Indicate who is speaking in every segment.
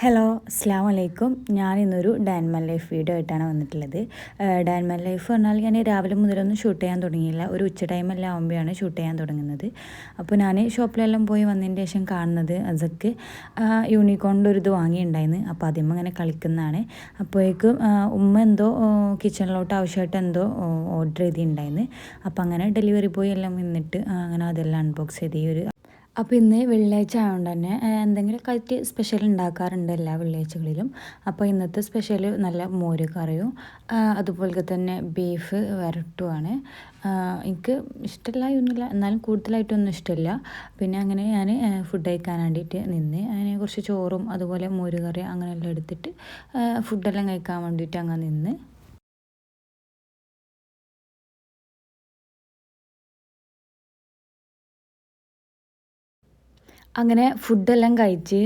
Speaker 1: Hello അസ്സാം വലൈക്കും ഞാൻ ഇന്നൊരു ഡാൻമൻ ലൈഫ് വീഡിയോ ആയിട്ടാണ് വന്നിട്ടുള്ളത്. ഡാൻമൻ ലൈഫ് പറഞ്ഞാൽ ഞാൻ രാവിലെ മുതലൊന്നും ഷൂട്ട് ചെയ്യാൻ തുടങ്ങിയില്ല. ഒരു ഉച്ച ടൈമെല്ലാം ആകുമ്പോഴാണ് ഷൂട്ട് ചെയ്യാൻ തുടങ്ങുന്നത്. അപ്പോൾ ഞാൻ ഷോപ്പിലെല്ലാം പോയി വന്നതിന് ശേഷം കാണുന്നത് അസക്ക് യൂണിക്കോണിന്റെ ഒരു ഇത് വാങ്ങിയിട്ടുണ്ടായിരുന്നു. അപ്പോൾ ആദ്യം അങ്ങനെ കളിക്കുന്നതാണ്. അപ്പോഴേക്കും ഉമ്മ എന്തോ കിച്ചണിലോട്ട് ആവശ്യമായിട്ട് എന്തോ ഓർഡർ ചെയ്തിട്ടുണ്ടായിരുന്നു. അപ്പോൾ അങ്ങനെ ഡെലിവറി ബോയ് എല്ലാം നിന്നിട്ട് അങ്ങനെ അതെല്ലാം അൺബോക്സ് ചെയ്ത് ഈ ഒരു അപ്പോൾ ഇന്ന് വെള്ളിയാഴ്ച ആയതുകൊണ്ട് തന്നെ എന്തെങ്കിലും കഴിച്ച് സ്പെഷ്യൽ ഉണ്ടാക്കാറുണ്ട് എല്ലാ വെള്ളിയാഴ്ചകളിലും. അപ്പോൾ ഇന്നത്തെ സ്പെഷ്യൽ നല്ല മോര് കറിയും അതുപോലെ തന്നെ ബീഫ് വരട്ടുമാണ് എനിക്ക് ഇഷ്ടമല്ലായൊന്നുമില്ല എന്നാലും കൂടുതലായിട്ടൊന്നും ഇഷ്ടമില്ല പിന്നെ അങ്ങനെ ഞാൻ ഫുഡ് കഴിക്കാൻ വേണ്ടിയിട്ട് നിന്ന് അങ്ങനെ കുറച്ച് ചോറും അതുപോലെ മോര് കറി അങ്ങനെയെല്ലാം എടുത്തിട്ട് ഫുഡെല്ലാം കഴിക്കാൻ വേണ്ടിയിട്ട് അങ്ങനെ നിന്ന്. അങ്ങനെ ഫുഡെല്ലാം കഴിച്ച്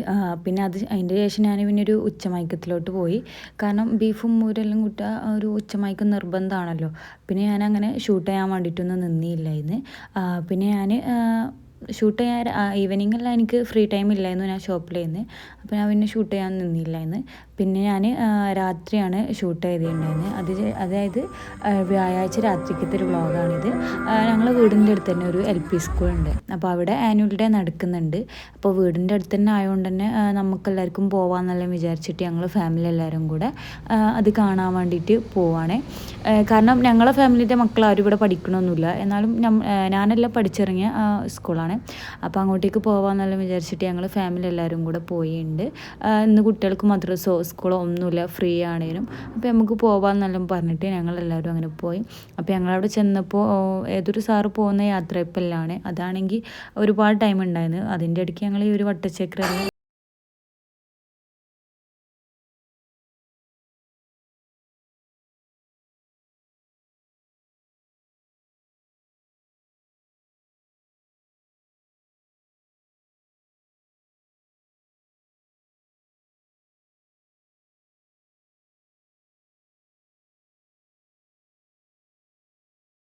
Speaker 1: പിന്നെ അത് അതിന്റെ ശേഷം ഞാൻ പിന്നെ ഒരു ഉച്ചമയക്കത്തിലോട്ട് പോയി. കാരണം ബീഫും മൂരെല്ലാം കൂട്ടുക ഒരു ഉച്ചമയക്കം നിർബന്ധമാണല്ലോ പിന്നെ ഞാൻ അങ്ങനെ ഷൂട്ട് ചെയ്യാൻ വേണ്ടിയിട്ടൊന്നും നിന്നില്ലായിരുന്നു. പിന്നെ ഞാൻ ഷൂട്ട് ചെയ്യാൻ ഈവനിങ്ങെല്ലാം എനിക്ക് ഫ്രീ ടൈം ഇല്ലായിരുന്നു ഞാൻ ഷോപ്പിലായിരുന്നു അപ്പോൾ ഞാൻ പിന്നെ ഷൂട്ട് ചെയ്യാൻ നിന്നില്ലായിരുന്നു. പിന്നെ ഞാൻ രാത്രിയാണ് ഷൂട്ട് ചെയ്തിട്ടുണ്ടായിരുന്നത് അത് അതായത് വ്യാഴാഴ്ച രാത്രിക്കത്തെ ഒരു വ്ളോഗാണിത് ഞങ്ങളെ വീടിന്റെ അടുത്ത് തന്നെ ഒരു എൽ പി സ്കൂളുണ്ട് അപ്പോൾ അവിടെ ആനുവൽ ഡേ നടക്കുന്നുണ്ട്. അപ്പോൾ വീടിന്റെ അടുത്ത് തന്നെ ആയതുകൊണ്ട് തന്നെ നമുക്കെല്ലാവർക്കും പോകാമെന്നെല്ലാം വിചാരിച്ചിട്ട് ഞങ്ങൾ ഫാമിലി എല്ലാവരും കൂടെ അത് കാണാൻ വേണ്ടിയിട്ട് പോവാണ്. കാരണം ഞങ്ങളെ ഫാമിലിയുടെ മക്കൾ ആരും ഇവിടെ പഠിക്കണമൊന്നുമില്ല എന്നാലും ഞാനെല്ലാം പഠിച്ചിറങ്ങിയ സ്കൂളാണ് അപ്പോൾ അങ്ങോട്ടേക്ക് പോകാമെന്നെല്ലാം വിചാരിച്ചിട്ട് ഞങ്ങൾ ഫാമിലി എല്ലാവരും കൂടെ പോയിട്ടുണ്ട് ഇന്ന് കുട്ടികൾക്ക് മദ്രസോ സ്കൂളോ ഒന്നുമില്ല ഫ്രീ ആണേലും അപ്പോൾ നമുക്ക് പോകാമെന്നെല്ലാം പറഞ്ഞിട്ട് ഞങ്ങൾ എല്ലാവരും അങ്ങനെ പോയി. അപ്പോൾ ഞങ്ങളവിടെ ചെന്നപ്പോൾ ഏതൊരു സാറ് പോകുന്ന യാത്രയപ്പല്ലാണ്. അതാണെങ്കിൽ ഒരുപാട് ടൈം ഉണ്ടായിരുന്നു അതിന്റെ ഇടയ്ക്ക് ഞങ്ങൾ ഈ ഒരു വട്ടച്ചക്രം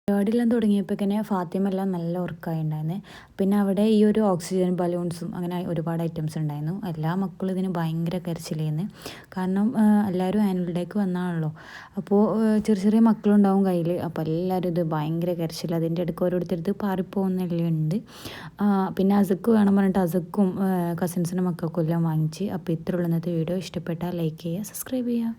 Speaker 1: പരിപാടിയെല്ലാം തുടങ്ങിയപ്പോൾ ഫാത്തിമ എല്ലാം നല്ല ഉറക്കമായി ഉണ്ടായിരുന്നു. പിന്നെ അവിടെ ഈ ഒരു ഓക്സിജൻ ബലൂൺസും അങ്ങനെ ഒരുപാട് ഐറ്റംസ് ഉണ്ടായിരുന്നു. എല്ലാ മക്കളും ഇതിന് ഭയങ്കര കരച്ചിലായിരുന്നു. കാരണം എല്ലാവരും ആനുവൽ ഡേക്ക് വന്നാണല്ലോ. അപ്പോൾ ചെറിയ ചെറിയ മക്കളുണ്ടാവും കയ്യിൽ അപ്പോൾ എല്ലാവരും ഇത് ഭയങ്കര കരച്ചിൽ. അതിന്റെ ഇടയ്ക്ക് ഓരോരുത്തരുത് പാറിപ്പോകുന്നെല്ലാം ഉണ്ട് പിന്നെ അസക്ക് വേണം പറഞ്ഞിട്ട് അസക്കും കസിൻസിന്റെ മക്കൾക്കും എല്ലാം വാങ്ങിച്ച്. അപ്പോൾ ഇത്രയുള്ള ഇന്നത്തെ വീഡിയോ. ഇഷ്ടപ്പെട്ടാൽ ലൈക്ക് ചെയ്യുക സബ്സ്ക്രൈബ് ചെയ്യുക.